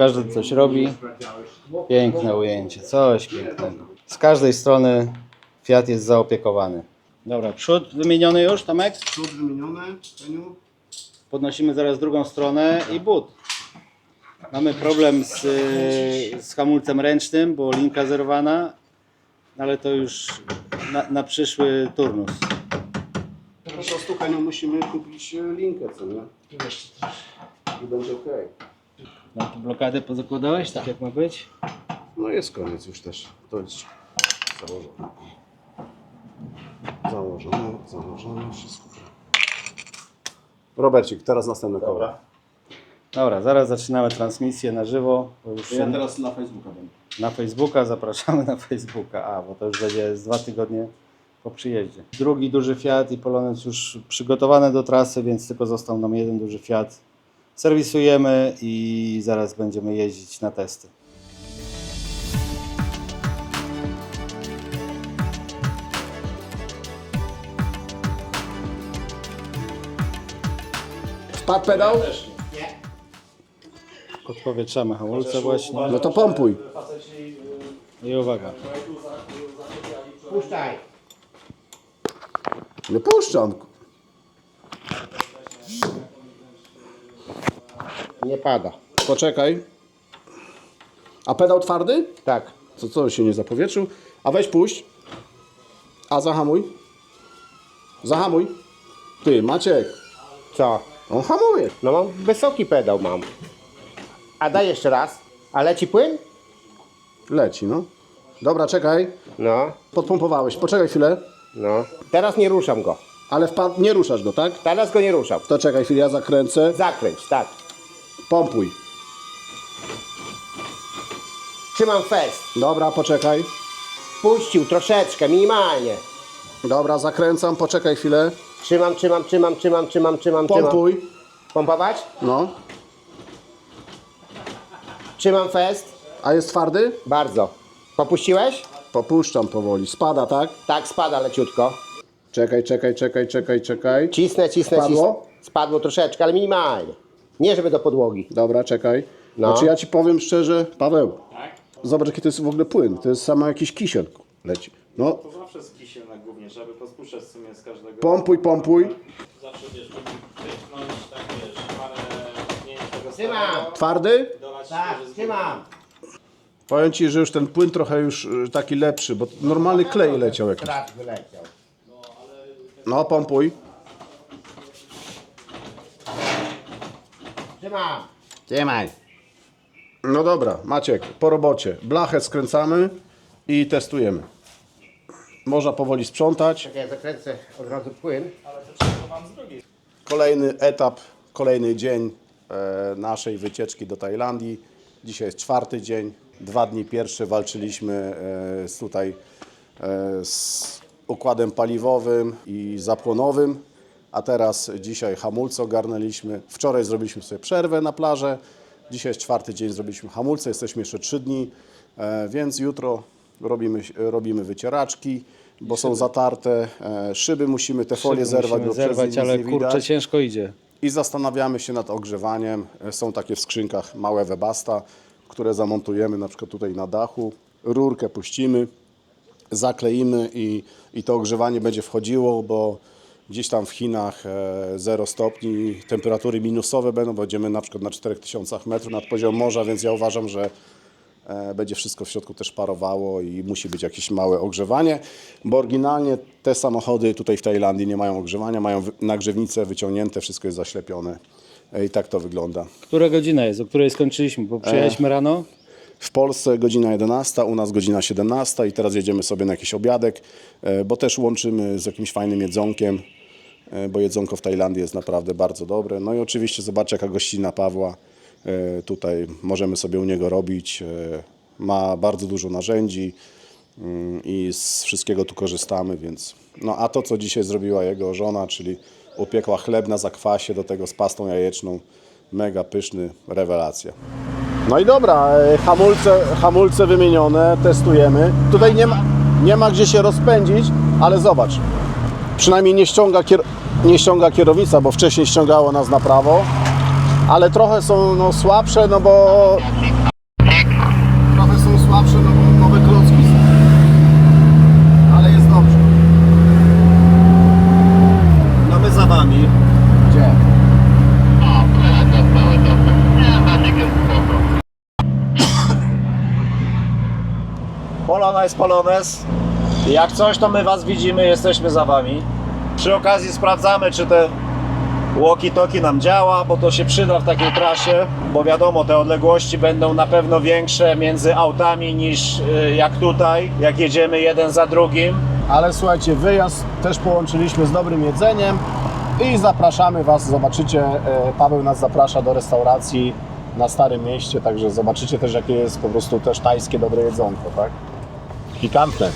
każdy coś robi. Piękne ujęcie, coś pięknego. Z każdej strony Fiat jest zaopiekowany. Dobra, przód wymieniony już, Tomek? Przód wymieniony, Heniu. Podnosimy zaraz drugą stronę i but. Mamy problem z, z hamulcem ręcznym, bo linka zerwana, ale to już na, na przyszły turnus. Po prostu Heniu musimy kupić linkę, co nie? I będzie ok. No to blokadę pozakładałeś, tak jak ma być? No jest koniec już też. To jest założone. Założone, założone, wszystko. Robercik, teraz następne koło. Dobra, zaraz zaczynamy transmisję na żywo. Bo już Ja teraz na Facebooka będę. na Facebooka, zapraszamy na Facebooka. A, bo to już będzie z dwa tygodnie po przyjeździe. Drugi duży Fiat i Polonez już przygotowane do trasy, więc tylko został nam jeden duży Fiat. Serwisujemy i zaraz będziemy jeździć na testy. Wpadł pedał? Odpowietrzamy hamulce właśnie. No to pompuj. I uwaga. Puszczaj. Nie puszczam. Nie pada. Poczekaj. A pedał twardy? Tak. Co, co się nie zapowietrzył? A weź puść. A zahamuj. Zahamuj. Ty, Maciek. Co? On hamuje. No mam wysoki pedał mam. A daj jeszcze raz. A leci płyn? Leci, no. Dobra, czekaj. No, Podpompowałeś. Poczekaj chwilę. no. Teraz nie ruszam go. Ale wpadł, nie ruszasz go, tak? Teraz go nie ruszam. To czekaj chwilę, ja zakręcę. Zakręć, tak. Pompuj. Trzymam fest. Dobra, poczekaj. Puścił troszeczkę, minimalnie. Dobra, zakręcam, poczekaj chwilę. Trzymam, trzymam, trzymam, trzymam, trzymam, trzymam, trzymam. Pompuj. Pompować? No. Trzymam fest. A jest twardy? Bardzo. Popuściłeś? Popuszczam powoli. Spada, tak? Tak, spada leciutko. Czekaj, czekaj, czekaj, czekaj, czekaj. Cisnę, cisnę, Spadło? cisnę. Spadło troszeczkę, ale minimalnie. Nie żeby do podłogi. Dobra, czekaj. No. Znaczy ja ci powiem szczerze, Paweł. Zobacz jaki to jest w ogóle płyn. To jest sama jakiś kisiel leci. No, To zawsze z kisiel na głównie, żeby pospuszczać w sumie z każdego. pompuj, pompuj. Zawsze wiesz, żeby wypchnąć tak wiesz, parę pchnięć tego Trzymam. Twardy? dolać Tak, świeży z trzymam. Powiem ci, że już ten płyn trochę już y, taki lepszy, bo normalny klej leciał jakiś. Tracz wyleciał. No, pompuj. Trzymam. Trzymaj. No dobra, Maciek, po robocie. Blachę skręcamy i testujemy. Można powoli sprzątać. Czekaj, ja zakręcę od razu płyn. Kolejny etap, kolejny dzień e, naszej wycieczki do Tajlandii. Dzisiaj jest czwarty dzień. Dwa dni pierwsze walczyliśmy e, z tutaj e, z układem paliwowym i zapłonowym, a teraz dzisiaj hamulce ogarnęliśmy. Wczoraj zrobiliśmy sobie przerwę na plażę. Dzisiaj jest czwarty dzień, zrobiliśmy hamulce, jesteśmy jeszcze trzy dni, e, więc jutro robimy, robimy wycieraczki, bo są zatarte. E, szyby musimy te folie zerwać, Musimy bo zerwać, ale nie kurczę widać. ciężko idzie. I zastanawiamy się nad ogrzewaniem. Są takie w skrzynkach małe webasta, które zamontujemy na przykład tutaj na dachu. Rurkę puścimy, zakleimy i, i to ogrzewanie będzie wchodziło, bo gdzieś tam w Chinach e, 0 stopni, temperatury minusowe będą, będziemy na przykład na 4000 metrów nad poziom morza, więc ja uważam, że e, będzie wszystko w środku też parowało i musi być jakieś małe ogrzewanie, bo oryginalnie te samochody tutaj w Tajlandii nie mają ogrzewania, mają nagrzewnice wyciągnięte, wszystko jest zaślepione E, i tak to wygląda. Która godzina jest, o której skończyliśmy? Bo przyjechaliśmy rano. W Polsce godzina 11, u nas godzina 17 i teraz jedziemy sobie na jakiś obiadek, e, bo też łączymy z jakimś fajnym jedzonkiem, e, bo jedzonko w Tajlandii jest naprawdę bardzo dobre. No i oczywiście zobaczcie jaka gościna Pawła, e, tutaj możemy sobie u niego robić, e, ma bardzo dużo narzędzi mm, i z wszystkiego tu korzystamy, więc no a to co dzisiaj zrobiła jego żona, czyli upiekła chleb na zakwasie do tego z pastą jajeczną, mega pyszny, rewelacja. No i dobra, e, hamulce, hamulce wymienione, testujemy. Tutaj nie ma, nie ma gdzie się rozpędzić, ale zobacz. Przynajmniej nie ściąga, kier, nie ściąga kierownica, bo wcześniej ściągało nas na prawo. ale trochę są no, słabsze, no bo... Trochę są słabsze, no bo nowe klocki są. Ale jest dobrze. No my za wami. Gdzie? Polona jest Polones. Jak coś, to my Was widzimy, jesteśmy za Wami. Przy okazji sprawdzamy, czy te walkie-talkie nam działa, bo to się przyda w takiej trasie, bo wiadomo, te odległości będą na pewno większe między autami niż y, jak tutaj, jak jedziemy jeden za drugim. Ale słuchajcie, wyjazd też połączyliśmy z dobrym jedzeniem i zapraszamy Was, zobaczycie, e, Paweł nas zaprasza do restauracji na Starym Mieście, także zobaczycie też jakie jest po prostu też tajskie dobre jedzonko, tak? Pikantne.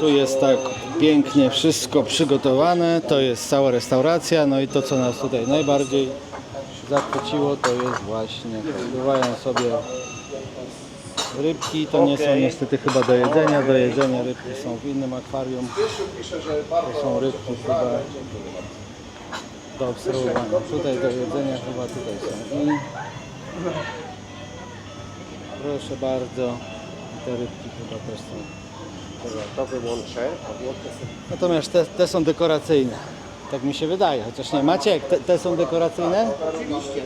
Tu jest tak pięknie wszystko przygotowane, to jest cała restauracja, no i to co nas tutaj najbardziej zachwyciło to jest właśnie, bywają sobie rybki, to nie są niestety chyba do jedzenia, do jedzenia rybki są w innym akwarium, to są rybki chyba do obserwowania, tutaj do jedzenia chyba tutaj są. I proszę bardzo, te rybki chyba też są To wyłączę. Natomiast te, te są dekoracyjne. Tak mi się wydaje, chociaż nie. Maciek, te, te są dekoracyjne? Oczywiście.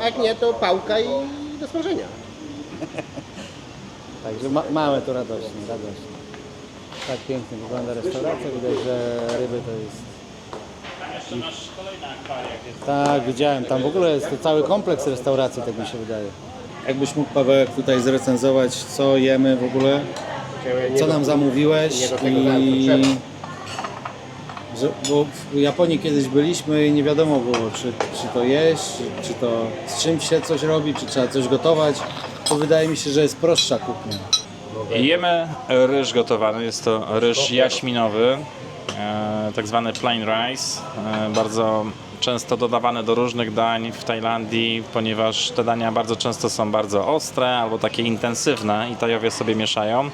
A jak nie, to pałka i do smażenia. Także ma, mamy tu radośnie, radośnie. Tak pięknie wygląda restauracja, widać, że ryby to jest... Jeszcze masz kolejne akwaria, gdzie Tak, widziałem, tam w ogóle jest to cały kompleks restauracji, tak mi się wydaje. Jakbyś mógł Pawełek tutaj zrecenzować, co jemy w ogóle, co nam zamówiłeś nie do tego i... Że, bo w Japonii kiedyś byliśmy i nie wiadomo było, czy, czy to jeść, czy, to z czymś się coś robi, czy trzeba coś gotować. To wydaje mi się, że jest prostsza kuchnia. Jemy ryż gotowany, jest to ryż jaśminowy, e, tak zwany plain rice, e, bardzo często dodawany do różnych dań w Tajlandii, ponieważ te dania bardzo często są bardzo ostre albo takie intensywne i Tajowie sobie mieszają.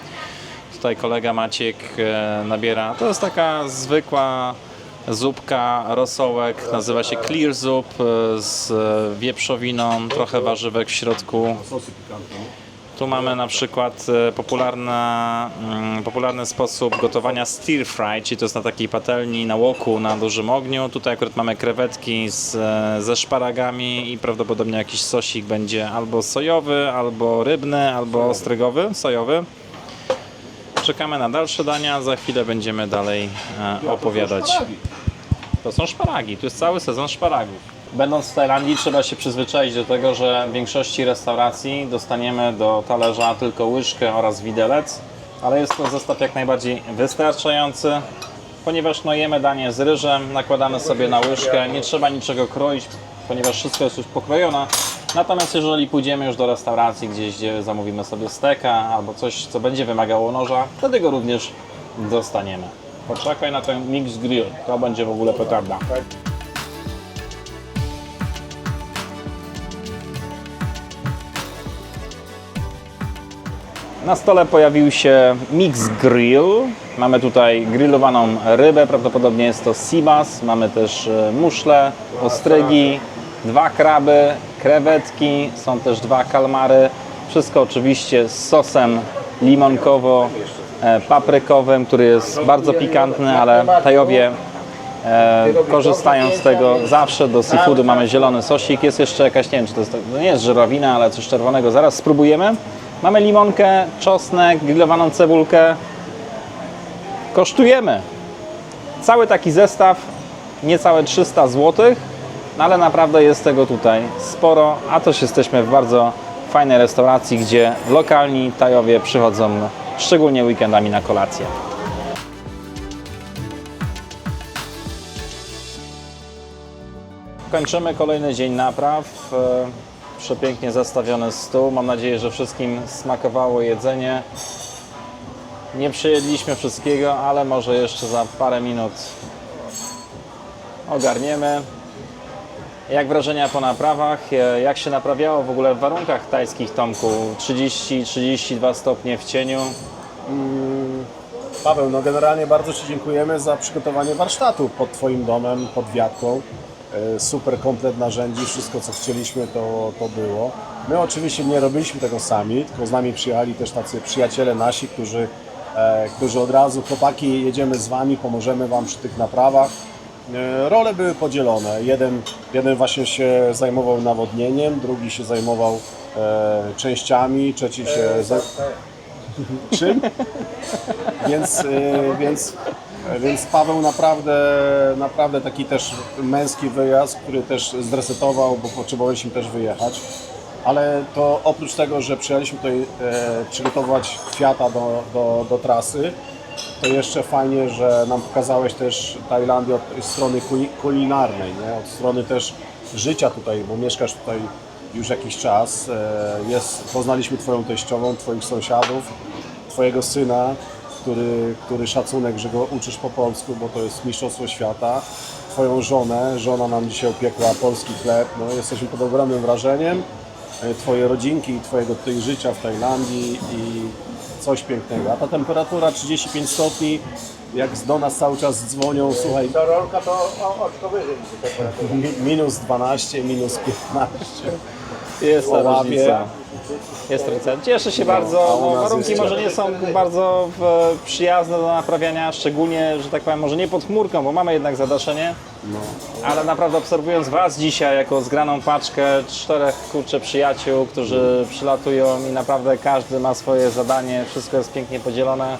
Tutaj kolega Maciek e, nabiera, to jest taka zwykła zupka, rosołek, nazywa się clear zup e, z e, wieprzowiną, trochę warzywek w środku. Tu mamy na przykład mm, popularny sposób gotowania stir fry, czyli to jest na takiej patelni na łoku na dużym ogniu. Tutaj akurat mamy krewetki z, ze szparagami i prawdopodobnie jakiś sosik będzie albo sojowy, albo rybny, albo ostrygowy, sojowy. Czekamy na dalsze dania, za chwilę będziemy dalej e, opowiadać. To są szparagi, tu jest cały sezon szparagów. Będąc w Tajlandii trzeba się przyzwyczaić do tego, że w większości restauracji dostaniemy do talerza tylko łyżkę oraz widelec, ale jest to zestaw jak najbardziej wystarczający, ponieważ no jemy danie z ryżem, nakładamy sobie na łyżkę, nie trzeba niczego kroić, ponieważ wszystko jest już pokrojone. Natomiast jeżeli pójdziemy już do restauracji gdzieś, gdzie zamówimy sobie steka albo coś, co będzie wymagało noża, wtedy go również dostaniemy. Poczekaj na ten mix grill, to będzie w ogóle petarda. Na stole pojawił się mix grill. Mamy tutaj grillowaną rybę, prawdopodobnie jest to sibas. Mamy też e, muszle, ostrygi, dwa kraby, krewetki, są też dwa kalmary. Wszystko oczywiście z sosem limonkowo-paprykowym, który jest bardzo pikantny, ale Tajowie e, korzystają z tego zawsze. Do seafoodu mamy zielony sosik. Jest jeszcze jakaś, nie wiem, czy to, jest, to nie jest żurawina, ale coś czerwonego. Zaraz spróbujemy. Mamy limonkę, czosnek, grillowaną cebulkę. Kosztujemy. Cały taki zestaw niecałe 300 zł, no ale naprawdę jest tego tutaj sporo, a też jesteśmy w bardzo fajnej restauracji, gdzie lokalni Tajowie przychodzą szczególnie weekendami na kolację. Kończymy kolejny dzień napraw. E, Przepięknie zastawiony stół. Mam nadzieję, że wszystkim smakowało jedzenie. Nie przejedliśmy wszystkiego, ale może jeszcze za parę minut ogarniemy. Jak wrażenia po naprawach? E, Jak się naprawiało w ogóle w warunkach tajskich, Tomku? 30-32 stopnie w cieniu. Paweł, no generalnie bardzo Ci dziękujemy za przygotowanie warsztatu pod Twoim domem, pod wiatką. E, Super komplet narzędzi, wszystko co chcieliśmy to, to było. My oczywiście nie robiliśmy tego sami, tylko z nami przyjechali też tacy przyjaciele nasi, którzy, e, którzy od razu, chłopaki, jedziemy z Wami, pomożemy Wam przy tych naprawach. E, Role były podzielone. Jeden, jeden właśnie się zajmował nawodnieniem, drugi się zajmował e, częściami, trzeci się... Czym? Więc, y, więc, więc Paweł naprawdę, naprawdę taki też męski wyjazd, który też zresetował, bo potrzebowaliśmy też wyjechać. Ale to oprócz tego, że przyjechaliśmy tutaj e, przygotować kwiata do, do, do trasy, to jeszcze fajnie, że nam pokazałeś też Tajlandię od strony kuli- kulinarnej, nie? od strony też życia tutaj, bo mieszkasz tutaj już jakiś czas. E, Jest, poznaliśmy Twoją teściową, Twoich sąsiadów, Twojego syna, który, który szacunek, że go uczysz po polsku, bo to jest Mistrzostwo Świata. Twoją żonę, żona nam dzisiaj upiekła polski chleb. No, jesteśmy pod ogromnym wrażeniem. E, Twoje rodzinki i Twojego tutaj życia w Tajlandii i coś pięknego. A ta temperatura 35 stopni, jak do nas cały czas dzwonią, słuchaj, To rolka to o, oczko wyżej. mi- minus 12, minus 15. Jest ta Łapie. różnica. Jest różnica. Cieszę się bardzo. No, warunki może nie są bardzo w, przyjazne do naprawiania, szczególnie, że tak powiem, może nie pod chmurką, bo mamy jednak zadaszenie. Ale naprawdę obserwując Was dzisiaj jako zgraną paczkę czterech kurczę przyjaciół, którzy przylatują i naprawdę każdy ma swoje zadanie, wszystko jest pięknie podzielone.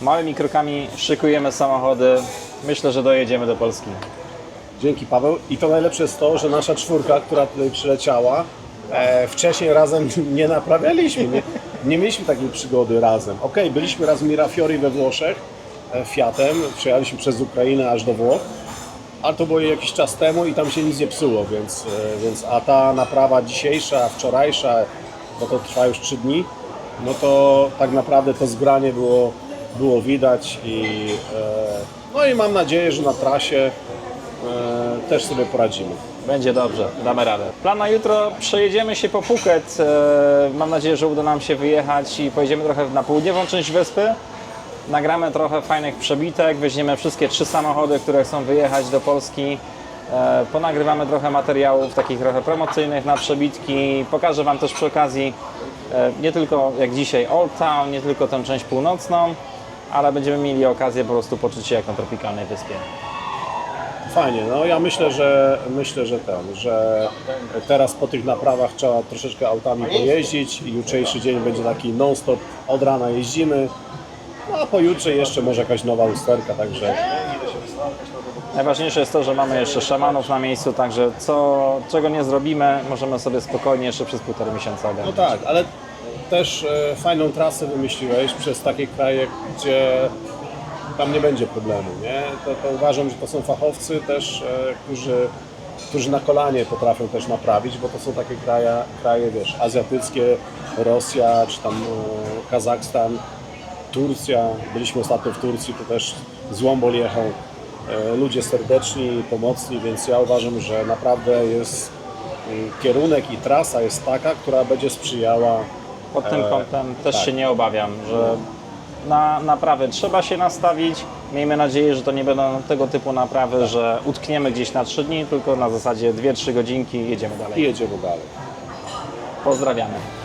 Małymi krokami szykujemy samochody. Myślę, że dojedziemy do Polski. Dzięki Paweł. I to najlepsze jest to, że nasza czwórka, która tutaj przyleciała, e, wcześniej razem nie naprawialiśmy, nie, nie mieliśmy takiej przygody razem. Okej, byliśmy raz w Mirafiori we Włoszech e, Fiatem, przyjechaliśmy przez Ukrainę aż do Włoch, ale to było jakiś czas temu i tam się nic nie psuło, więc, e, więc a ta naprawa dzisiejsza, wczorajsza, bo to trwa już trzy dni, no to tak naprawdę to zgranie było, było widać i e, no i mam nadzieję, że na trasie e, też sobie poradzimy. Będzie dobrze, damy radę. Plan na jutro, przejedziemy się po Phuket. E, Mam nadzieję, że uda nam się wyjechać i pojedziemy trochę na południową część wyspy. Nagramy trochę fajnych przebitek, weźmiemy wszystkie trzy samochody, które chcą wyjechać do Polski. E, Ponagrywamy trochę materiałów takich trochę promocyjnych na przebitki. Pokażę Wam też przy okazji e, nie tylko jak dzisiaj Old Town, nie tylko tę część północną, ale będziemy mieli okazję po prostu poczuć się jak na tropikalnej wyspie. Fajnie, no ja myślę, że myślę, że ten, że teraz po tych naprawach trzeba troszeczkę autami pojeździć i jutrzejszy dzień będzie taki non-stop, od rana jeździmy, no a pojutrze jeszcze może jakaś nowa usterka, także Najważniejsze jest to, że mamy jeszcze szamanów na miejscu, także co, czego nie zrobimy, możemy sobie spokojnie jeszcze przez półtorej miesiąca no ogarnąć. tak, ale też e, fajną trasę wymyśliłeś przez takie kraje, gdzie tam nie będzie problemu, nie? To, to uważam, że to są fachowcy też, e, którzy, którzy na kolanie potrafią też naprawić, bo to są takie kraje, kraje wiesz, azjatyckie, Rosja, czy tam e, Kazachstan, Turcja. Byliśmy ostatnio w Turcji, to też złombol jechał. E, Ludzie serdeczni, pomocni, więc ja uważam, że naprawdę jest kierunek i trasa jest taka, która będzie sprzyjała Pod tym E, kątem też tak. się nie obawiam, że na naprawy trzeba się nastawić. Miejmy nadzieję, że to nie będą tego typu naprawy, że utkniemy gdzieś na 3 dni, tylko na zasadzie 2-3 godzinki i jedziemy i dalej. jedziemy dalej. Pozdrawiamy.